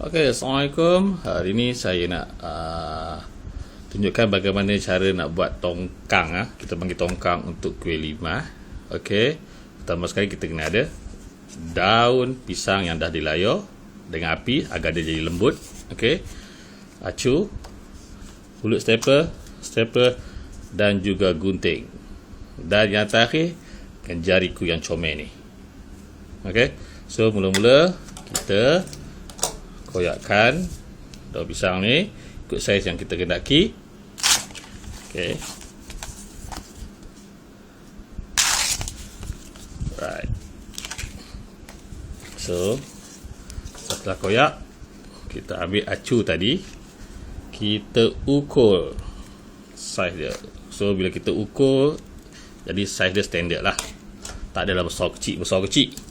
Okey, Assalamualaikum. Hari ini saya nak uh, tunjukkan bagaimana cara nak buat tongkang. Ah. Kita panggil tongkang untuk kuih lima. Okey, pertama sekali kita kena ada daun pisang yang dah dilayar dengan api agar dia jadi lembut. Okey, acu, mulut stapler, stapler dan juga gunting. Dan yang terakhir, kan jariku yang comel ni. Okey, so mula-mula kita koyakkan daun pisang ni ikut saiz yang kita kendaki. Okey. Right. So setelah koyak kita ambil acu tadi. Kita ukur saiz dia. So bila kita ukur jadi saiz dia standard lah. Tak adalah besar kecil besar kecil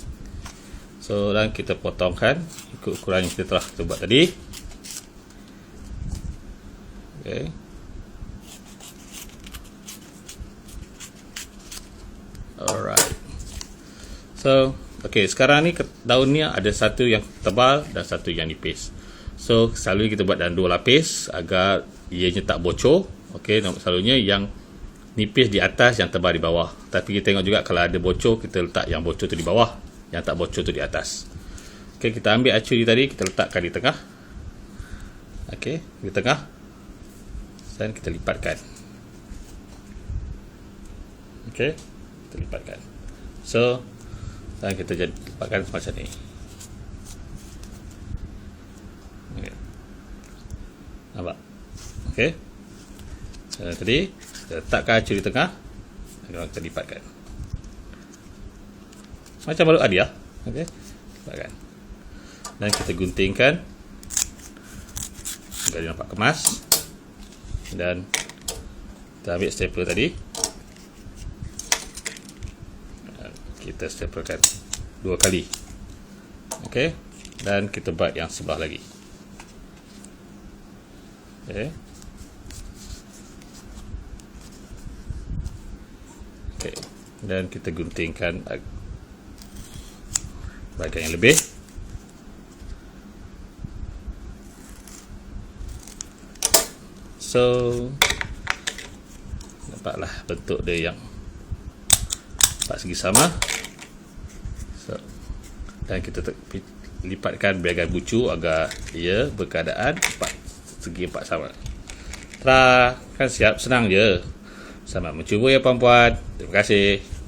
So dan kita potongkan ikut ukuran yang kita telah kita buat tadi. Okay. Alright. So, okay sekarang ni daun ni ada satu yang tebal dan satu yang nipis. So, selalunya kita buat dalam dua lapis agar ianya tak bocor. Okay, selalunya yang nipis di atas yang tebal di bawah. Tapi kita tengok juga kalau ada bocor, kita letak yang bocor tu di bawah yang tak bocor tu di atas. Okey, kita ambil acu ni tadi, kita letakkan di tengah. Okey, di tengah. Dan kita lipatkan. Okey, kita lipatkan. So, dan kita jadi lipatkan macam ni. Nampak? Okey. So, tadi, kita letakkan acu di tengah. Dan kita lipatkan macam baru hadiah okey. Kan dan kita guntingkan. Agar dia nampak kemas. Dan kita ambil stapler tadi. Kita staplerkan dua kali. Okey. Dan kita buat yang sebelah lagi. Okey. Okey. Dan kita guntingkan bahagian yang lebih. So nampaklah bentuk dia yang empat segi sama. So, dan kita lipatkan bahagian bucu agar ia berkeadaan empat segi empat sama. Tera, kan siap senang je. Selamat mencuba ya puan-puan. Terima kasih